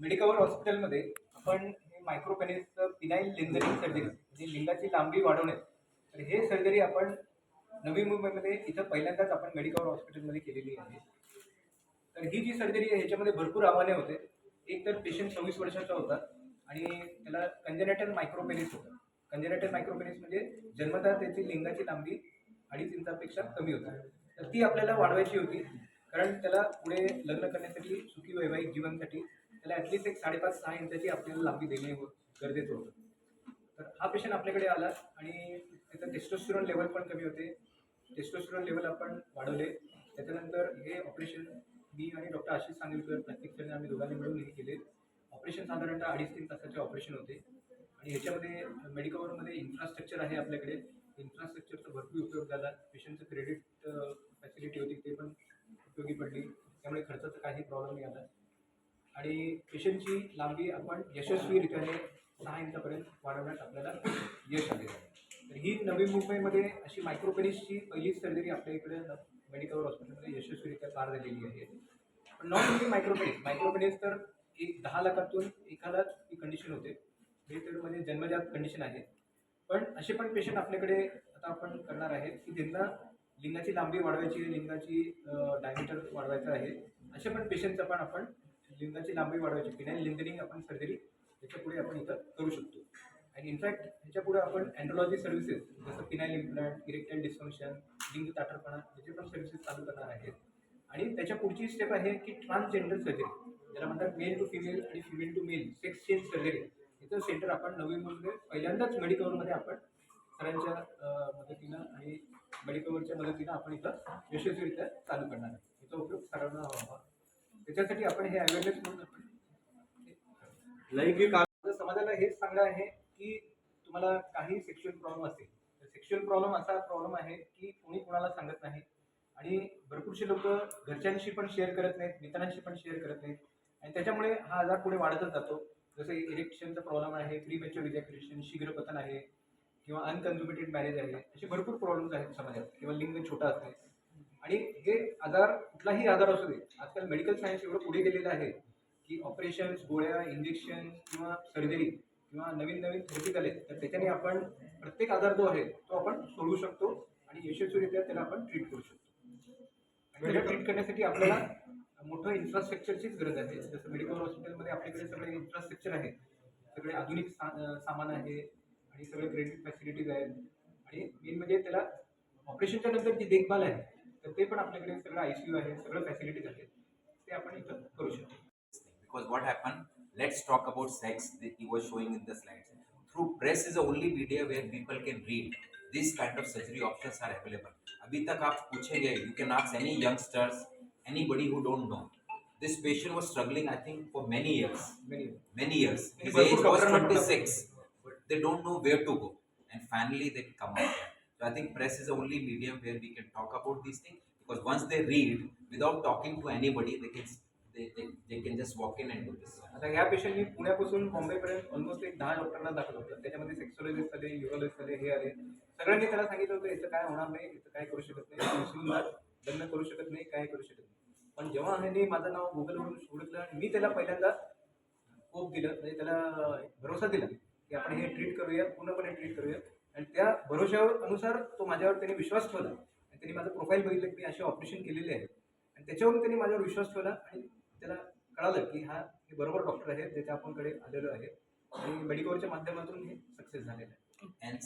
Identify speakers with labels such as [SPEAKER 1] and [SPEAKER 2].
[SPEAKER 1] Medicover हॉस्पिटलमध्ये आपण हे मायक्रोपेनिसचं पिनाईल लिंदरिंग सर्जरी म्हणजे लिंगाची लांबी वाढवणे तर हे सर्जरी आपण नवी मुंबईमध्ये इथं पहिल्यांदाच आपण मेडिकवर हॉस्पिटलमध्ये केलेली आहे. तर ही जी सर्जरी आहे ह्याच्यामध्ये भरपूर आव्हाने होते. एक तर पेशंट सव्वीस वर्षाचा होता आणि त्याला कंजेनेटल मायक्रोपेनिस होतं. कंजेनेटल मायक्रोपेनिस म्हणजे जन्मतः त्याची लिंगाची लांबी अडीच इंचापेक्षा कमी होती. तर ती आपल्याला वाढवायची होती कारण त्याला पुढे लग्न करण्यासाठी सुखी वैवाहिक जीवनासाठी त्याला ॲटलिस्ट एक साडेपाच सहा इंचाची आपल्याला लांबी देणे हो गरजेचं होतं. तर हा पेशंट आपल्याकडे आला आणि त्याचं टेस्टोस्टिरॉन लेवल पण कमी होते. टेस्टोस्टिरॉन लेवल आपण वाढवले. त्याच्यानंतर हे ऑपरेशन मी आणि डॉक्टर आशिष सांगलीकर प्रत्यक्षाने आम्ही दोघांनी मिळून हे केले. ऑपरेशन साधारणतः अडीच तीन तासाचे ऑपरेशन होते. आणि ह्याच्यामध्ये मेडिकवरमध्ये इन्फ्रास्ट्रक्चर आहे आपल्याकडे. इन्फ्रास्ट्रक्चरचा भरपूर उपयोग झाला. पेशंटचं क्रेडिट फॅसिलिटी होती ते पण उपयोगी पडली. त्यामुळे खर्चाचा काही प्रॉब्लेम नाही आला. आणि पेशंटची लांबी आपण यशस्वीरित्याने सहा इंचापर्यंत वाढवण्यात आपल्याला यश आलेलं आहे. तर ही नवी मुंबईमध्ये अशी मायक्रोपेनिसची पहिलीच सर्जरी आपल्या इकडे मेडिकल हॉस्पिटलमध्ये यशस्वीरित्या पार झालेली आहे. पण नॉट ओनली मायक्रोपेनिस मायक्रोपेनिस तर एक दहा लाखातून एखादाच ही कंडिशन होते. हे तर म्हणजे जन्मजात कंडिशन आहे. पण असे पण पेशंट आपल्याकडे आता आपण करणार आहेत की ज्यांना लिंगाची लांबी वाढवायची आहे लिंगाची डायमीटर वाढवायचं आहे असे पण पेशंटचं पण आपण लिंगाची लांबी वाढवायची. फिनाईल लिंगरिंग आपण सर्जरी याच्यापुढे आपण इथं करू शकतो. आणि इनफॅक्ट ह्याच्या पुढे आपण अँड्रोलॉजी सर्व्हिसेस जसं फिनाईल इम्प्लांट इरेक्टाईल डिस्फंक्शन लिंग ताठरपणा याचे पण सर्व्हिसेस चालू करणार आहेत. आणि त्याच्या पुढची स्टेप आहे की ट्रान्सजेंडर सर्जरी ज्याला म्हणतात मेल टू फिमेल आणि female to male sex change surgery इथं सेंटर आपण नवी म्हणजे पहिल्यांदाच मेडिकलमध्ये आपण सरांच्या मदतीनं आणि मेडिकलच्या मदतीनं आपण इथं यशस्वीरित्या चालू करणार आहे याचा उपयोग सर्वांना व्हावा त्याच्यासाठी आपण हे अवेअरनेस म्हणून आपण
[SPEAKER 2] लैंगिक
[SPEAKER 1] समाजाला हेच सांगणं आहे की तुम्हाला काही सेक्शुअल प्रॉब्लेम असेल तर सेक्शुअल प्रॉब्लेम असा प्रॉब्लेम आहे की कोणी कोणाला सांगत नाही. आणि भरपूरसे लोक घरच्यांशी पण शेअर करत नाहीत मित्रांशी पण शेअर करत नाहीत. आणि त्याच्यामुळे हा आजार पुढे वाढतच जातो. जसं इरेक्शनचा प्रॉब्लेम आहे प्रीमेच्युअर इजॅक्युलेशन शीघ्रपतन आहे किंवा अनकन्झ्युमेटेड मॅरेज आहे असे भरपूर प्रॉब्लेम्स आहेत समाजात किंवा लिंग छोटा असते आणि हे आजार कुठलाही आजार असू दे आजकाल मेडिकल सायन्स एवढं पुढे गेलेलं आहे की ऑपरेशन्स गोळ्या इंजेक्शन किंवा सर्जरी किंवा नवीन नवीन थेरपी आले तर त्याच्याने आपण प्रत्येक आजार जो आहे तो आपण सोडवू शकतो आणि यशस्वीरित्या त्याला आपण ट्रीट करू शकतो. आणि त्याला ट्रीट करण्यासाठी आपल्याला मोठं इन्फ्रास्ट्रक्चरचीच गरज आहे. जसं मेडिकल हॉस्पिटलमध्ये आपल्याकडे सगळे इन्फ्रास्ट्रक्चर आहे सगळे आधुनिक सा सामान आहे आणि सगळे क्रेडिट फॅसिलिटीज आहेत. आणि मेन म्हणजे त्याला ऑपरेशनच्या नंतर जी देखभाल आहे तर ते पण आपल्याकडे सगळं आय सी यू आहे सगळं फॅसिलिटीज आहेत ते आपण इथं करू शकतो
[SPEAKER 3] because what happened let's talk about sex that he was showing in the slides through press is the only media where people can read this kind of surgery options are available abhi tak aap puchenge you can ask any youngsters anybody who don't know this patient was struggling i think for many years
[SPEAKER 1] Many.
[SPEAKER 3] many years his age was
[SPEAKER 1] doctor not
[SPEAKER 3] 26 but they don't know where to go and finally they come out so i think press is the only medium where we can talk about these things because once they read without talking to anybody they can they, they, they can just walk in and do this.
[SPEAKER 1] आता या पेशंटनी पुण्यापासून मुंबईपर्यंत almost एक दहा डॉक्टरांना दाखवलं होतं. त्याच्यामध्ये sexologist आले युरोलॉजिस्ट आले हे आले. सगळ्यांनी त्याला सांगितलं होतं याचं काय होणार नाही याचं काय करू शकत नाही लग्न करू शकत नाही काय करू शकत नाही. पण जेव्हा ह्यांनी माझं नाव गुगलवरून सोडलं आणि मी त्याला पहिल्यांदा होप दिलं म्हणजे त्याला भरोसा दिला की आपण हे ट्रीट करूया पूर्णपणे ट्रीट करूया. भरोशावर अनुसार तो माझ्यावर त्याने विश्वास ठेवला. आणि त्यांनी माझं प्रोफाईल बघितलं की मी असे ऑपरेशन केलेले आहे. आणि त्याच्यावरून त्यांनी माझ्यावर विश्वास ठेवला आणि त्याला कळालं की हा हे बरोबर डॉक्टर आहे ज्याच्या आपणकडे आलेलो आहे. आणि मेडिकलच्या माध्यमातून हे सक्सेस झालेलं आहे.